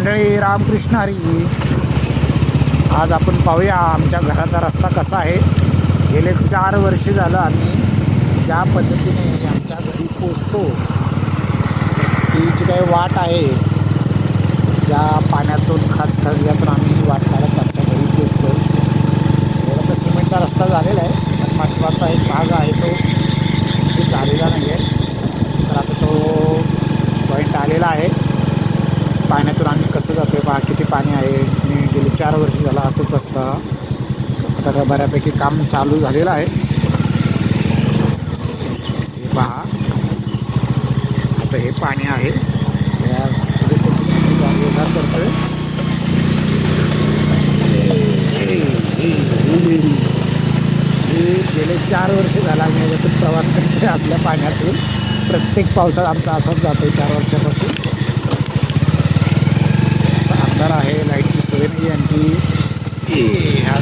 मंडळी रामकृष्ण हरी. आज आपण पाहूया आमच्या घराचा रस्ता कसा आहे. गेले चार वर्ष झालं आम्ही ज्या पद्धतीने आमच्या घरी पोचतो. ती जी काही वाट आहे. त्या पाण्यातून खाच खचल्यातून आम्ही वाट काढत आमच्या घरी पोचतो. एवढा तर सिमेंटचा रस्ता झालेला आहे पण महत्त्वाचा एक भाग आहे तो झालेला नाही आहे. तर आता तो पॉईंट आलेला आहे. पाण्यातून आम्ही कसं जातो आहे पहा किती पाणी आहे. मी गेली चार वर्ष झालं असंच असतं. आता बऱ्यापैकी काम चालू झालेलं आहे. हे पहा. असं हे पाणी आहे. या करतोय. गेले चार वर्ष झाला आम्ही याच्यातून प्रवास करते असल्या पाण्यातून. प्रत्येक पावसाळा आमचा असाच जातो आहे चार वर्षापासून. अंधार आहे लाईटची सोय नाही आणखी ह्या